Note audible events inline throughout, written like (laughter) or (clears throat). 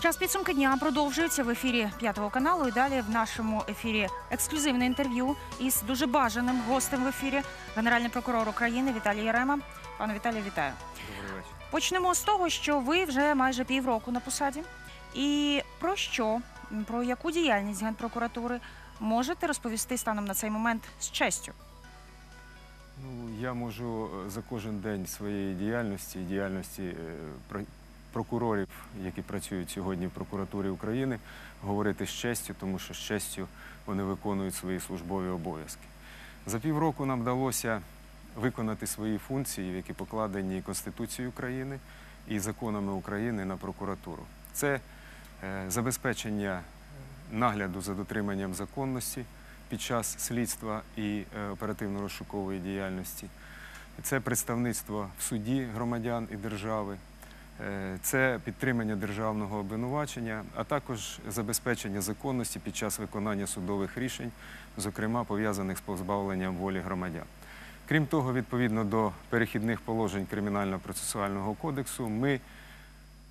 Час підсумки дня продовжується в ефірі п'ятого каналу. І далі в нашому ефірі ексклюзивне інтерв'ю із дуже бажаним гостем в ефірі, генеральний прокурор України Віталій Ярема. Пане Віталію, вітаю. Добрий вечір. Почнемо з того, що ви вже майже півроку на посаді. І про що, про яку діяльність Генпрокуратури можете розповісти станом на цей момент з честю? Ну, я можу е, за кожен день своєї діяльності, діяльності е, прокурорів, які працюють сьогодні в прокуратурі України, говорити з честю, тому що з честю вони виконують свої службові обов'язки. За півроку нам вдалося виконати свої функції, які покладені Конституцією України і законами України на прокуратуру. Це е, забезпечення нагляду за дотриманням законності під час слідства і е, оперативно-розшукової діяльності. Це представництво в суді громадян і держави, це підтримання державного обвинувачення, а також забезпечення законності під час виконання судових рішень, зокрема пов'язаних з позбавленням волі громадян. Крім того, відповідно до перехідних положень Кримінально-процесуального кодексу, ми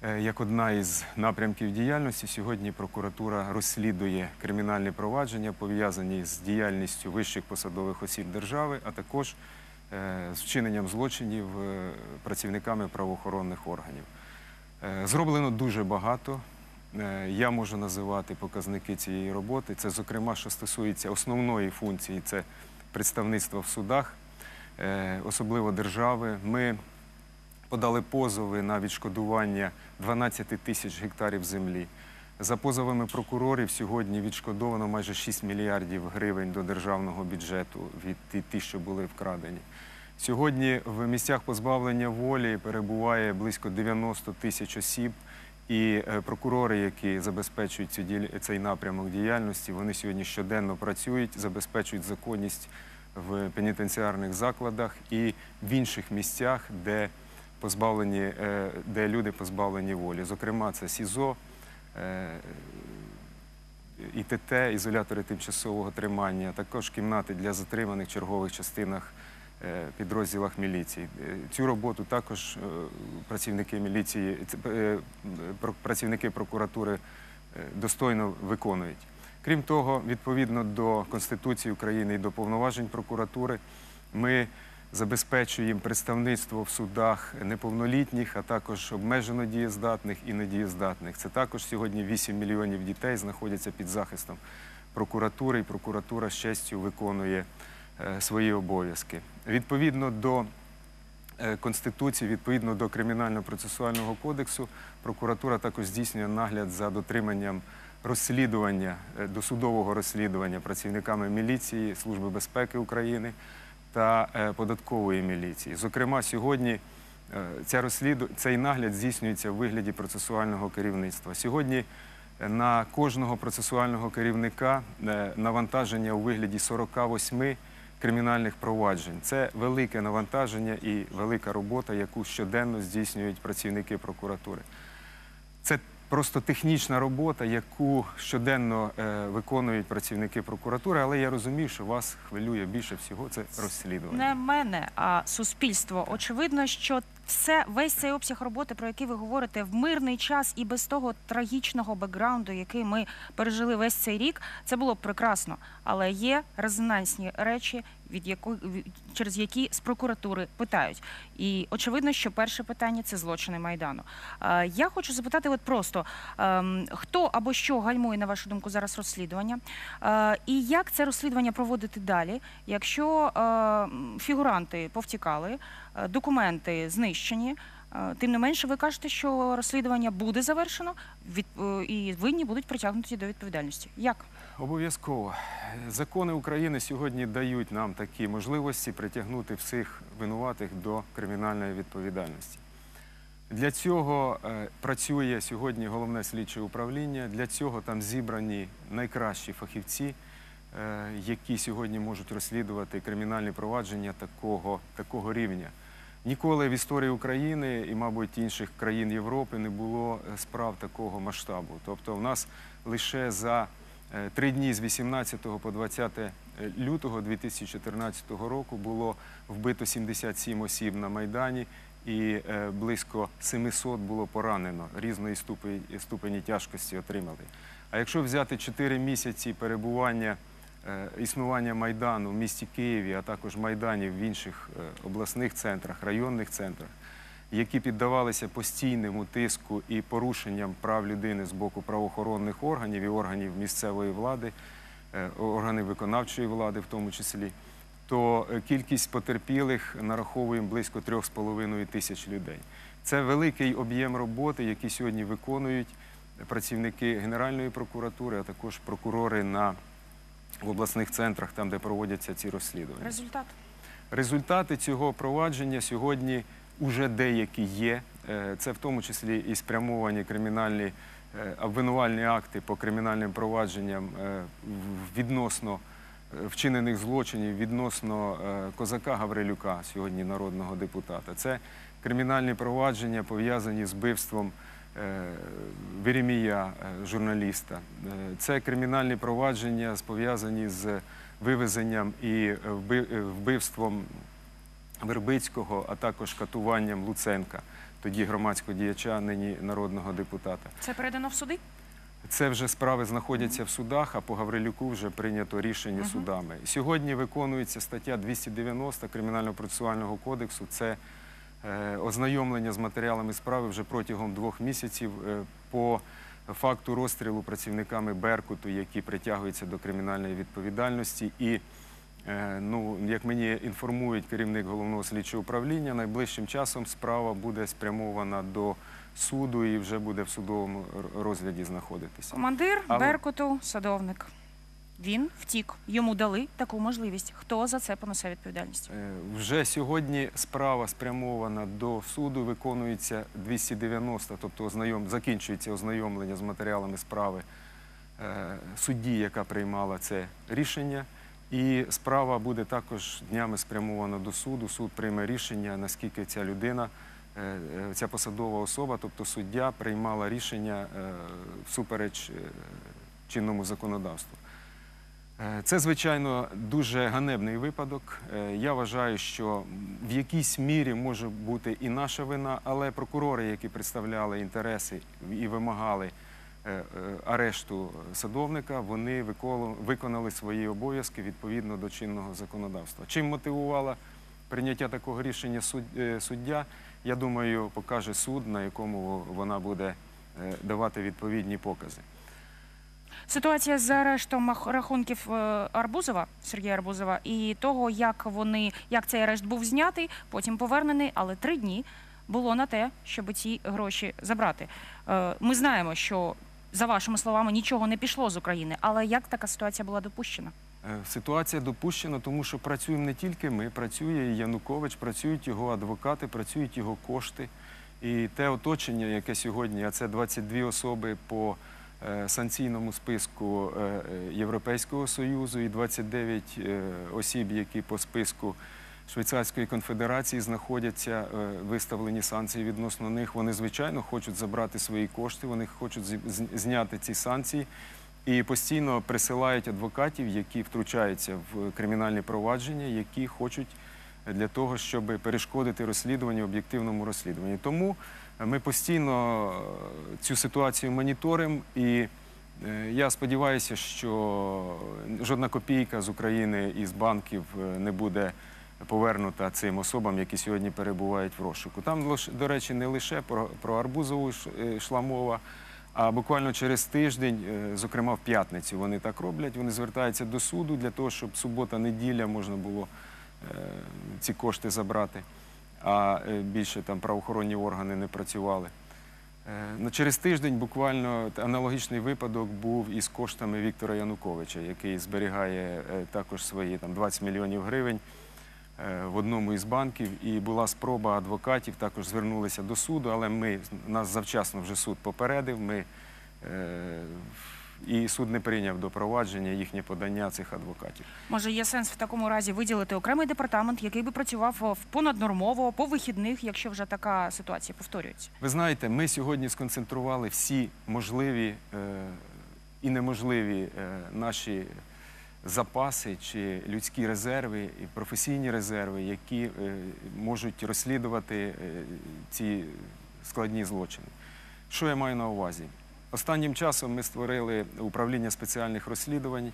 Е, Як одна із напрямків діяльності, сьогодні прокуратура розслідує кримінальні провадження, пов'язані з діяльністю вищих посадових осіб держави, а також е, з вчиненням злочинів е, працівниками правоохоронних органів. Е, Зроблено дуже багато. Е, Я можу називати показники цієї роботи. Це, зокрема, що стосується основної функції, це представництво в судах, е, особливо держави. Ми подали позови на відшкодування 12 тисяч гектарів землі. За позовами прокурорів сьогодні відшкодовано майже 6 мільярдів гривень до державного бюджету від ті, що були вкрадені. Сьогодні в місцях позбавлення волі перебуває близько 90 тисяч осіб, і е, прокурори, які забезпечують цей напрямок діяльності, вони сьогодні щоденно працюють, забезпечують законність в пенітенціарних закладах і в інших місцях, де позбавлені, е, де люди позбавлені волі. Зокрема, це СІЗО, ІТТ, ізолятори тимчасового тримання, також кімнати для затриманих чергових частинах е, підрозділах міліції. Е, Цю роботу також е, працівники міліції, е, працівники прокуратури е, достойно виконують. Крім того, відповідно до Конституції України і до повноважень прокуратури, ми забезпечуємо представництво в судах неповнолітніх, а також обмежено дієздатних і недієздатних. Це також сьогодні 8 мільйонів дітей знаходяться під захистом прокуратури, і прокуратура з честю виконує е, свої обов'язки. Відповідно до е, Конституції, відповідно до Кримінально-процесуального кодексу, прокуратура також здійснює нагляд за дотриманням розслідування, е, досудового розслідування працівниками міліції, Служби безпеки України та е, податкової міліції. Зокрема, сьогодні е, цей нагляд здійснюється в вигляді процесуального керівництва. Сьогодні е, на кожного процесуального керівника навантаження у вигляді 48 кримінальних проваджень. Це велике навантаження і велика робота, яку щоденно здійснюють працівники прокуратури. Це просто технічна робота, яку щоденно е, виконують працівники прокуратури, але я розумію, що вас хвилює більше всього це розслідування. Не мене, а суспільство. Очевидно, що все весь цей обсяг роботи, про який ви говорите, в мирний час і без того трагічного бекграунду, який ми пережили весь цей рік, це було б прекрасно. Але є резонансні речі, від яко... через які з прокуратури питають. І очевидно, що перше питання це злочини майдану. Я хочу запитати, от просто ем, хто або що гальмує на вашу думку зараз розслідування, Е, і як це розслідування проводити далі, якщо е, фігуранти повтікали, е, документи знищені. Тим не менше, ви кажете, що розслідування буде завершено і винні будуть притягнуті до відповідальності. Як? Обов'язково. Закони України сьогодні дають нам такі можливості притягнути всіх винуватих до кримінальної відповідальності. Для цього е, працює сьогодні головне слідче управління. Для цього там зібрані найкращі фахівці, е, які сьогодні можуть розслідувати кримінальні провадження такого, такого рівня. Ніколи в історії України і, мабуть, інших країн Європи не було е, справ такого масштабу. Тобто, в нас лише за три дні з 18 по 20 лютого 2014 року було вбито 77 осіб на Майдані і е, близько 700 було поранено, різної ступені, ступені тяжкості отримали. А якщо взяти 4 місяці перебування, е, існування Майдану в місті Києві, а також Майданів в інших е, обласних центрах, районних центрах, які піддавалися постійному тиску і порушенням прав людини з боку правоохоронних органів і органів місцевої влади, е, органів виконавчої влади в тому числі, то е, кількість потерпілих нараховуємо близько 3,5 тисяч людей. Це великий об'єм роботи, який сьогодні виконують працівники Генеральної прокуратури, а також прокурори на в обласних центрах, там, де проводяться ці розслідування. Результат. Результати цього провадження сьогодні вже деякі є. Е, Це в тому числі і спрямовані кримінальні е, обвинувальні акти по кримінальним провадженням е, відносно вчинених злочинів відносно козака Гаврилюка, сьогодні народного депутата. Це кримінальні провадження пов'язані з вбивством Веремія, журналіста. Це кримінальні провадження пов'язані з вивезенням і вби- вбивством Вербицького, а також катуванням Луценка, тоді громадського діяча, нині народного депутата. Це передано в суди? Це вже справи знаходяться в судах, а по Гаврилюку вже прийнято рішення судами. Сьогодні виконується стаття 290 Кримінально-процесуального кодексу. Це е, ознайомлення з матеріалами справи вже протягом двох місяців е, по факту розстрілу працівниками Беркуту, які притягуються до кримінальної відповідальності. І Ну, як мені інформують керівник головного слідчого управління, найближчим часом справа буде спрямована до суду і вже буде в судовому розгляді знаходитися. Командир Але- Беркуту, садовник. Він втік. Йому дали таку можливість. Хто за це понесе відповідальність? Е, Вже сьогодні справа спрямована до суду, виконується 290, тобто ознайом, закінчується ознайомлення з матеріалами справи е, судді, яка приймала це рішення. І справа буде також днями спрямована до суду. Суд прийме рішення, наскільки ця людина, е, е, ця посадова особа, тобто суддя, приймала рішення е, всупереч чинному законодавству. Це, звичайно, дуже ганебний випадок. Я вважаю, що в якійсь мірі може бути і наша вина, але прокурори, які представляли інтереси і вимагали арешту садовника, вони виконали свої обов'язки відповідно до чинного законодавства. Чим мотивувала прийняття такого рішення е, суддя, я думаю, покаже суд, на якому вона буде е, давати відповідні покази. Ситуація з арештом рахунків е, Арбузова, Сергія Арбузова, і того, як вони, як цей арешт був знятий, потім повернений, але три дні було на те, щоб ці гроші забрати. Е, Ми знаємо, що за вашими словами нічого не пішло з України, але як така ситуація була допущена? Е, Ситуація допущена, тому що працюємо не тільки ми, працює Янукович, працюють його адвокати, працюють його кошти. І те оточення, яке сьогодні, а це 22 особи по е, санкційному списку е, Європейського Союзу і 29 е, осіб, які по списку Швейцарської конфедерації знаходяться, е, виставлені санкції відносно них. Вони, звичайно, хочуть забрати свої кошти, вони хочуть зняти ці санкції і постійно присилають адвокатів, які втручаються в кримінальні провадження, які хочуть для того, щоб перешкодити розслідуванню, об'єктивному розслідуванні. Тому ми постійно е, цю ситуацію моніторимо і. е, Я сподіваюся, що жодна копійка з України і з банків е, не буде повернута цим особам, які сьогодні перебувають в розшуку. Там, до речі, не лише про, про Арбузову е, йшла мова, а буквально через тиждень, е, зокрема в п'ятницю, вони так роблять. Вони звертаються до суду для того, щоб субота-неділя можна було е, ці кошти забрати, а більше там правоохоронні органи не працювали. Ну, через тиждень буквально аналогічний випадок був із коштами Віктора Януковича, який зберігає також свої там 20 мільйонів гривень в одному із банків. І була спроба адвокатів, також звернулися до суду, але ми нас завчасно вже суд попередив. Ми, е, і суд не прийняв до провадження їхнє подання цих адвокатів. Може, є сенс в такому разі виділити окремий департамент, який би працював е, в понаднормово по вихідних, якщо вже така ситуація повторюється? Ви знаєте, ми сьогодні сконцентрували всі можливі е, і неможливі е, наші запаси чи людські резерви і професійні резерви, які е, можуть розслідувати е, ці складні злочини. Що я маю на увазі? Останнім часом ми створили управління спеціальних розслідувань,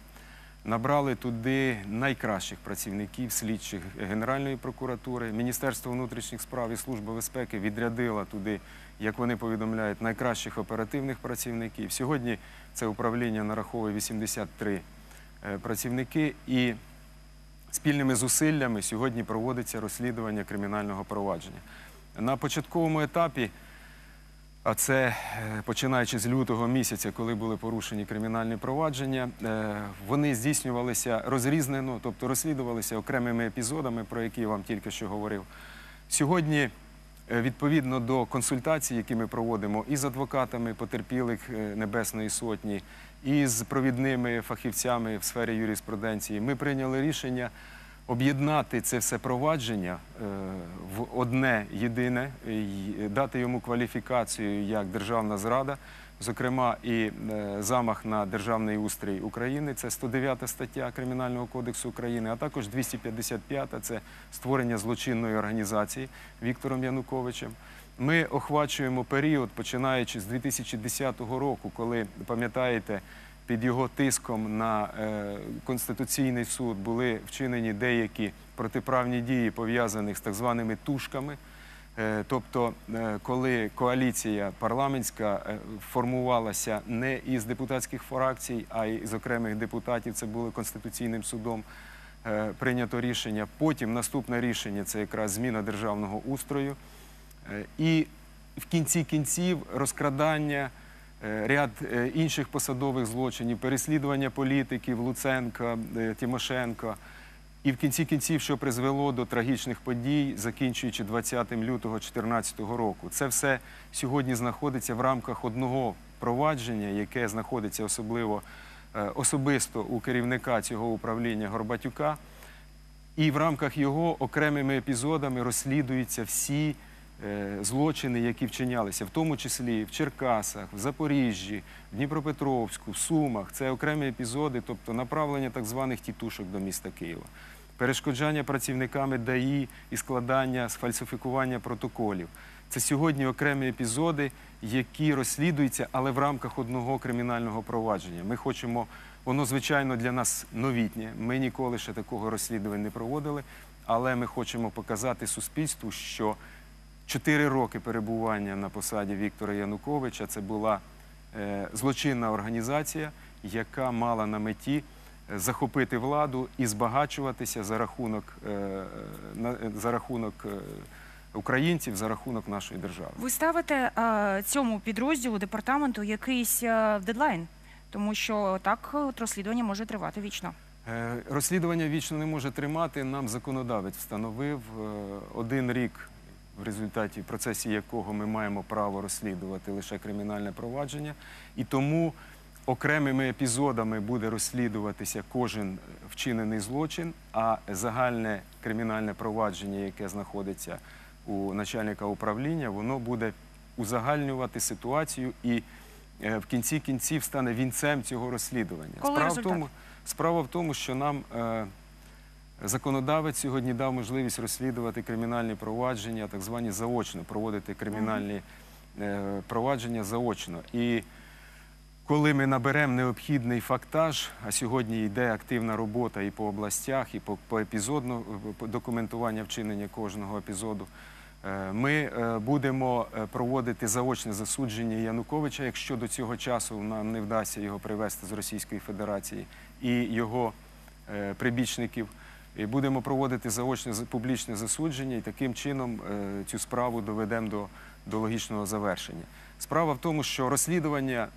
набрали туди найкращих працівників, слідчих Генеральної прокуратури, Міністерство внутрішніх справ і Служба безпеки відрядила туди, як вони повідомляють, найкращих оперативних працівників. Сьогодні це управління нараховує 83 е, працівники і спільними зусиллями сьогодні проводиться розслідування кримінального провадження. На початковому етапі а це е, починаючи з лютого місяця, коли були порушені кримінальні провадження, е, вони здійснювалися розрізнено, тобто розслідувалися окремими епізодами, про які я вам тільки що говорив. Сьогодні, е, відповідно до консультацій, які ми проводимо і з адвокатами потерпілих е, Небесної Сотні, і з провідними фахівцями в сфері юриспруденції, ми прийняли рішення об'єднати це все провадження е, в одне єдине, дати йому кваліфікацію як державна зрада, зокрема і е, замах на державний устрій України. Це 109 стаття Кримінального кодексу України, а також 255 це створення злочинної організації Віктором Януковичем. Ми охвачуємо період, починаючи з 2010 року, коли пам'ятаєте, під його тиском на е, Конституційний суд були вчинені деякі протиправні дії, пов'язаних з так званими тушками. Е, Тобто, е, коли коаліція парламентська формувалася не із депутатських фракцій, а й з окремих депутатів, це було Конституційним судом прийнято рішення. Потім наступне рішення це якраз зміна державного устрою. Е, І в кінці кінців розкрадання, е, ряд е, інших посадових злочинів, переслідування політиків Луценка, Тимошенка. І в кінці кінців, що призвело до трагічних подій, закінчуючи 20 лютого 2014 року. Це все сьогодні знаходиться в рамках одного провадження, яке знаходиться особливо особисто у керівника цього управління Горбатюка. І в рамках його окремими епізодами розслідуються всі злочини, які вчинялися, в тому числі в Черкасах, в Запоріжжі, в Дніпропетровську, в Сумах. Це окремі епізоди, тобто направлення так званих тітушок до міста Києва, перешкоджання працівниками ДАІ і складання, сфальсифікування протоколів. Це сьогодні окремі епізоди, які розслідуються, але в рамках одного кримінального провадження. Ми хочемо, воно звичайно для нас новітнє. Ми ніколи ще такого розслідування не проводили, але ми хочемо показати суспільству, що чотири роки перебування на посаді Віктора Януковича це була е, злочинна організація, яка мала на меті е, захопити владу і збагачуватися за рахунок, е, за рахунок українців, за рахунок нашої держави. Ви ставите цьому підрозділу департаменту якийсь дедлайн, тому що так розслідування може тривати вічно. Е, Розслідування вічно не може тримати. Нам законодавець встановив е, один рік, в результаті в процесі якого ми маємо право розслідувати лише кримінальне провадження, і тому окремими епізодами буде розслідуватися кожен вчинений злочин, а загальне кримінальне провадження, яке знаходиться у начальника управління, воно буде узагальнювати ситуацію і е, в кінці кінців стане вінцем цього розслідування. Коли Справа в тому, Справа в тому, що нам е, законодавець сьогодні дав можливість розслідувати кримінальні провадження, так звані заочно, проводити кримінальні е, провадження заочно. І коли ми наберемо необхідний фактаж, а сьогодні йде активна робота і по областях, і по, по епізодно по документування вчинення кожного епізоду, е, ми е, будемо проводити заочне засудження Януковича, якщо до цього часу нам не вдасться його привезти з Російської Федерації і його е, прибічників. І будемо проводити заочне публічне засудження і таким чином е, цю справу доведемо до, до логічного завершення. Справа в тому, що розслідування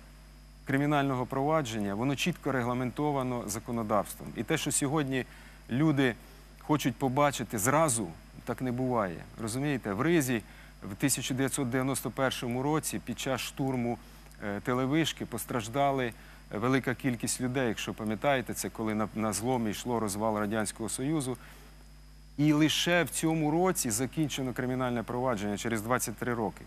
кримінального провадження воно чітко регламентовано законодавством. І те, що сьогодні люди хочуть побачити зразу, так не буває. Розумієте, в Ризі в 1991 році під час штурму е, телевишки постраждали велика кількість людей. Якщо пам'ятаєте, це коли на, на зломі йшло розвал Радянського Союзу. І лише в цьому році закінчено кримінальне провадження через 23 роки.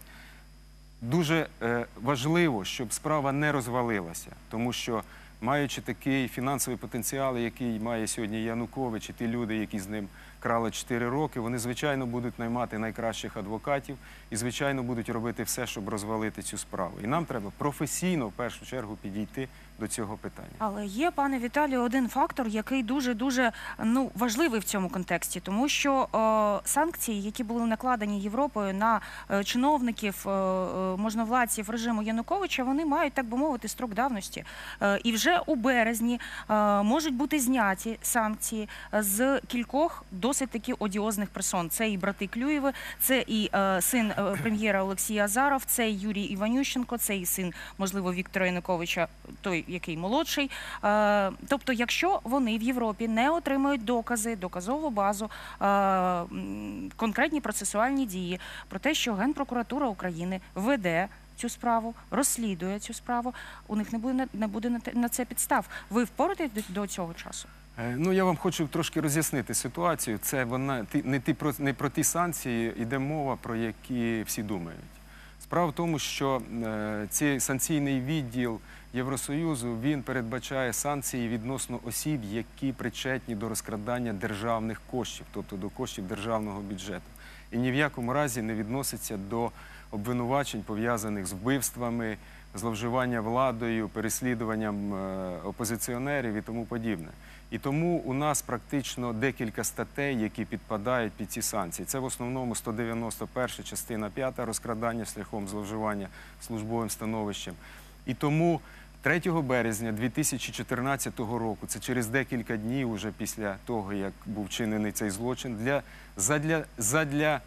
Дуже е, важливо, щоб справа не розвалилася, тому що маючи такий фінансовий потенціал, який має сьогодні Янукович, і ті люди, які з ним крали 4 роки, вони звичайно будуть наймати найкращих адвокатів і звичайно будуть робити все, щоб розвалити цю справу. І нам треба професійно в першу чергу підійти до цього питання. Але є, пане Віталію, один фактор, який дуже дуже ну важливий в цьому контексті, тому що е, санкції, які були накладені Європою на е, чиновників, е, е, можновладців режиму Януковича, вони мають так би мовити строк давності. Е, і вже у березні е, можуть бути зняті санкції з кількох досить таки одіозних персон. Це і брати Клюєви, це і е, син е, прем'єра Олексій Азаров, це і Юрій Іванющенко, це і син, можливо, Віктора Януковича, той, який молодший. Е, тобто, якщо вони в Європі не отримують докази, доказову базу, е, конкретні процесуальні дії про те, що Генпрокуратура України веде. Цю справу розслідує цю справу. У них не буде не буде на це підстав. Ви впораєтесь до, цього часу? Е, Ну, я вам хочу трошки роз'яснити ситуацію. Це вона не ті про не про ті санкції йде мова, про які всі думають. Справа в тому, що е, цей санкційний відділ Євросоюзу він передбачає санкції відносно осіб, які причетні до розкрадання державних коштів, тобто до коштів державного бюджету, і ні в якому разі не відноситься до обвинувачень пов'язаних з вбивствами, зловживання владою, переслідуванням е, опозиціонерів і тому подібне. І тому у нас практично декілька статей, які підпадають під ці санкції. Це в основному 191 частина 5 розкрадання шляхом зловживання службовим становищем. І тому 3 березня 2014 року, це через декілька днів, уже після того, як був вчинений цей злочин, для, задля, задля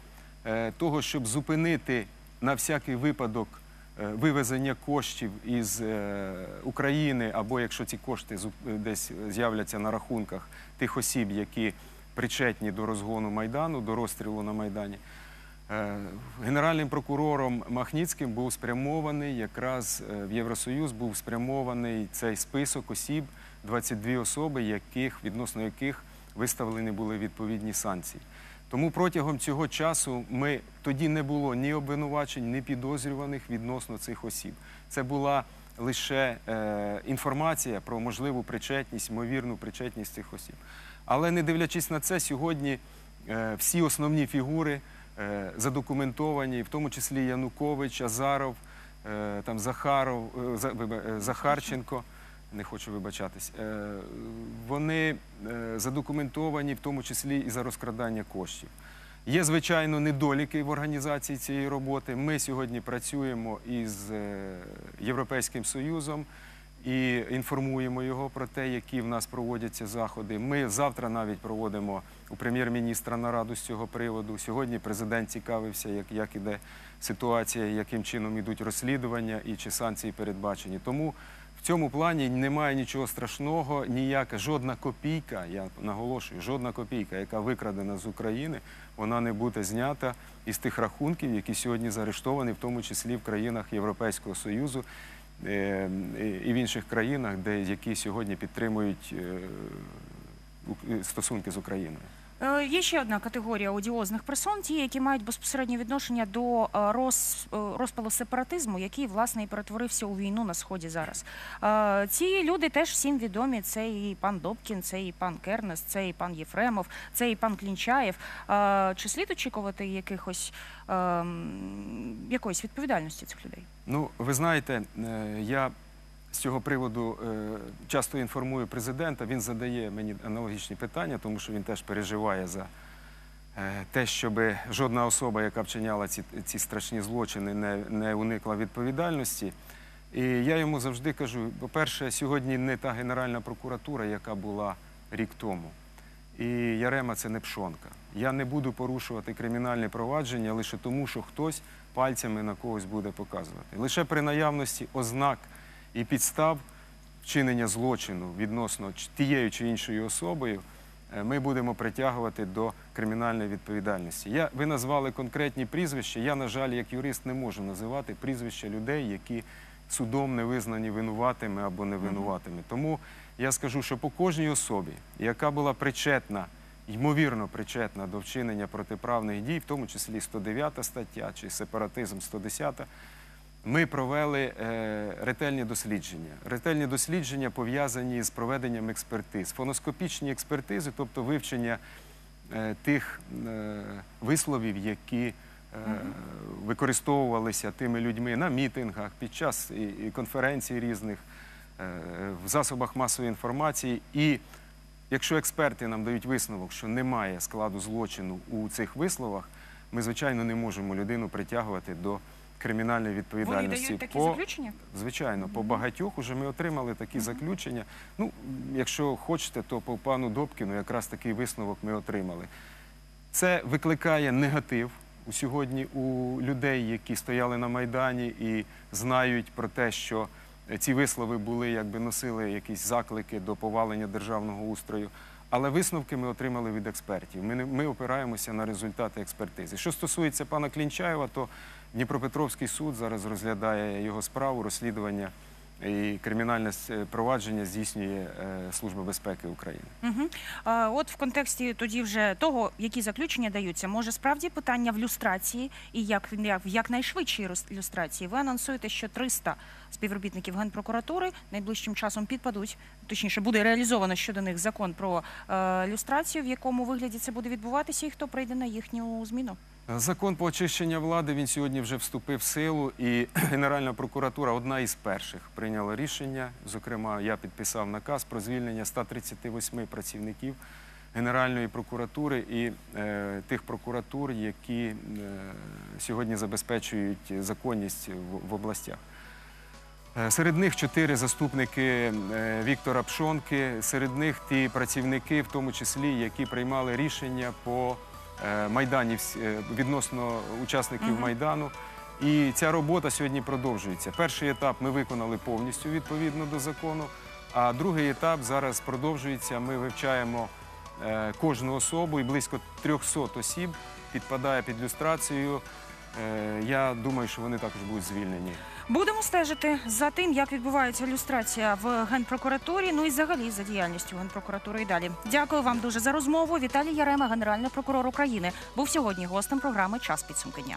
е, того, щоб зупинити на всякий випадок вивезення коштів із е, України, або якщо ці кошти е, десь з'являться на рахунках тих осіб, які причетні до розгону Майдану, до розстрілу на Майдані. Е, Генеральним прокурором Махніцьким був спрямований якраз е, в Євросоюз був спрямований цей список осіб, 22 особи, яких відносно яких виставлені були відповідні санкції. Тому протягом цього часу ми тоді не було ні обвинувачень, ні підозрюваних відносно цих осіб. Це була лише е, інформація про можливу причетність, ймовірну причетність цих осіб. Але не дивлячись на це, сьогодні е, всі основні фігури е, задокументовані, в тому числі Янукович, Азаров, е, там Захаров, е, е, Захарченко. Не хочу вибачатись. Е, Вони е, задокументовані, в тому числі і за розкрадання коштів. Є, звичайно, недоліки в організації цієї роботи. Ми сьогодні працюємо із е, Європейським Союзом і інформуємо його про те, які в нас проводяться заходи. Ми завтра навіть проводимо у прем'єр-міністра нараду з цього приводу. Сьогодні президент цікавився, як, як іде ситуація, яким чином ідуть розслідування і чи санкції передбачені. Тому цьому плані немає нічого страшного, ніяка жодна копійка, я наголошую, жодна копійка, яка викрадена з України, вона не буде знята із тих рахунків, які сьогодні заарештовані, в тому числі в країнах Європейського Союзу е, і в інших країнах, де які сьогодні підтримують е, стосунки з Україною. Е, Є ще одна категорія одіозних персон, ті, які мають безпосереднє відношення до е, роз, е, розпалу сепаратизму, який власне і перетворився у війну на сході зараз. Ці люди теж всім відомі. Це і пан Добкін, це і пан Кернес, це і пан Єфремов, це і пан Клінчаєв. Чи слід очікувати якихось ем, якоїсь відповідальності цих людей? Ну, ви знаєте, я з цього приводу е, часто інформую президента. Він задає мені аналогічні питання, тому що він теж переживає за е, те, щоб жодна особа, яка вчиняла ці, ці страшні злочини, не, не уникла відповідальності. І я йому завжди кажу: по-перше, сьогодні не та Генеральна прокуратура, яка була рік тому. І Ярема це не пшонка. Я не буду порушувати кримінальне провадження лише тому, що хтось пальцями на когось буде показувати. Лише при наявності ознак і підстав вчинення злочину відносно тією чи іншою особою, е, ми будемо притягувати до кримінальної відповідальності. Я, ви назвали конкретні прізвища. Я, на жаль, як юрист, не можу називати прізвища людей, які судом не визнані винуватими або невинуватими. Тому я скажу, що по кожній особі, яка була причетна, ймовірно причетна до вчинення протиправних дій, в тому числі 109 стаття чи сепаратизм 110, Ми провели е, ретельні дослідження. Ретельні дослідження пов'язані з проведенням експертиз. Фоноскопічні експертизи, тобто вивчення е, тих е, висловів, які використовувалися тими людьми на мітингах, під час і, конференцій різних, в засобах масової інформації. І якщо експерти нам дають висновок, що немає складу злочину у цих висловах, ми, звичайно, не можемо людину притягувати до кримінальної Вони відповідальності. дають такі по, заключення? Звичайно, по багатьох уже ми отримали такі заключення. Ну, якщо хочете, то по пану Добкіну якраз такий висновок ми отримали. Це викликає негатив у сьогодні у людей, які стояли на Майдані і знають про те, що ці вислови були, якби носили якісь заклики до повалення державного устрою. Але висновки ми отримали від експертів. Ми, ми опираємося на результати експертизи. Що стосується пана Клінчаєва, то Дніпропетровський суд зараз розглядає його справу, розслідування і кримінальне е, провадження здійснює е, Служба безпеки України. От в контексті тоді вже того, які заключення даються, може справді питання в люстрації і як, в якнайшвидшій люстрації. Ви анонсуєте, що 300 співробітників генпрокуратури найближчим часом підпадуть. Точніше, буде реалізовано щодо них закон про е, люстрацію, в якому вигляді це буде відбуватися, і хто прийде на їхню зміну. Закон по очищення влади він сьогодні вже вступив в силу, і (clears throat) Генеральна прокуратура одна із перших прийняла рішення. Зокрема, я підписав наказ про звільнення 138 працівників Генеральної прокуратури і е, тих прокуратур, які е, сьогодні забезпечують законність в, в областях. Е, Серед них чотири заступники е, Віктора Пшонки, серед них ті працівники, в тому числі, які приймали рішення по е, Майдані вс- е, відносно учасників. Майдану. І ця робота сьогодні продовжується. Перший етап ми виконали повністю відповідно до закону, а другий етап зараз продовжується. Ми вивчаємо е, кожну особу і близько 300 осіб підпадає під люстрацію. Я думаю, що вони також будуть звільнені. Будемо стежити за тим, як відбувається люстрація в генпрокуратурі. Ну і взагалі за діяльністю генпрокуратури. І далі. Дякую вам дуже за розмову. Віталій Ярема, генеральний прокурор України, був сьогодні гостем програми Час підсумки дня.